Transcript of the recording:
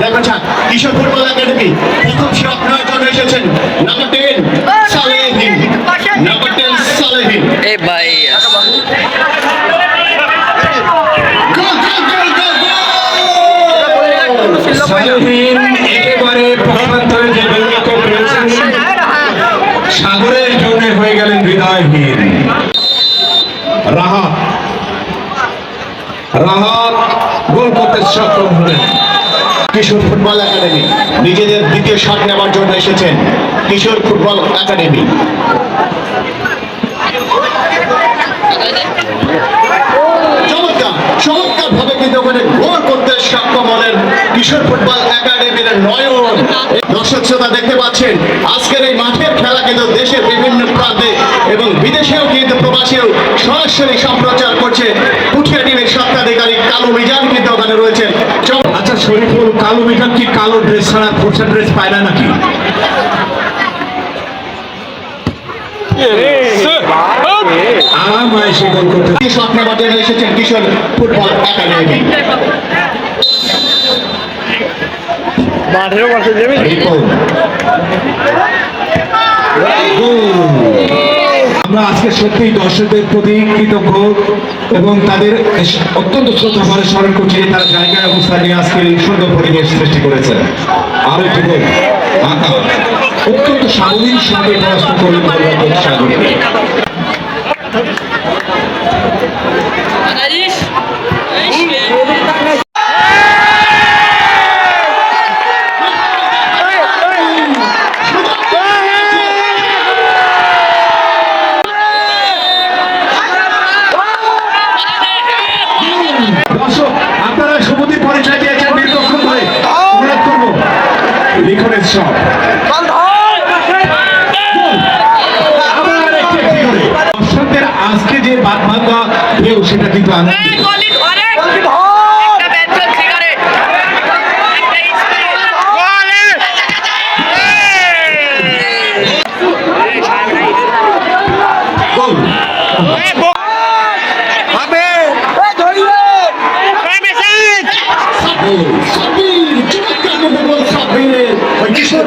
দেখা যাক কিশোর football academy প্রথম নেওয়ার জন্য এসেছেন। Number ten Salehin. Number ten Salehin. এ ভাই সালেহীন একেবারে পক্ষান্তরে যে সাগরের জন্য হয়ে গেলেন হৃদয়হীন। রাহাত রাহাত গোল করতে সক্ষম হলেন। Kishore football academy. নিজেদের দ্বিতীয় শট নেওয়ার জন্য এসেছেন কিশোর ফুটবল একাডেমি। আজকের এই খেলা কিন্তু দেশের বিভিন্ন এবং বিদেশেও কিন্তু প্রবাসেও সরাসরি সম্প্রচার করছে। পুঠিয়া টিমের স্বত্বাধিকারী কালু মিজান কিন্তু ওখানে রয়েছেন। শরীফুল কালো মেকআপ কি কালো ড্রেস ছাড়া ফোরসা ড্রেস পায় না নাকি? আরাম এসে গোল করতে দ্বিতীয় শট নেওয়ার জন্য এসেছেন কিশোর ফুটবল একাডেমি মাঠেরও পাশে যাবি আমরা আজকে সত্যিই দর্শকদের প্রতি কৃতজ্ঞ এবং তাদের অত্যন্ত শ্রদ্ধা ভরে স্মরণ করছি যে তারা জায়গায় অবস্থা নিয়ে আজকে এই সুন্দর পরিবেশ সৃষ্টি করেছে আরও একটি গোল অত্যন্ত স্বাভাবিক সঙ্গে পরাস্ত করলেন পরিবর্তন লিখনের সব। আবার একটি একটি করে। দর্শকদের আজকে যে বাদ ভাঙ্গা ঢেউ সেটা কিন্তু আনন্দ গলি ধরে একটা ব্যাটসম্যান সিগারেট একটা স্প্রে গোল সাব্বির সাব্বির চমৎকার কিন্তু গোল সাব্বিরের ওই কিশোর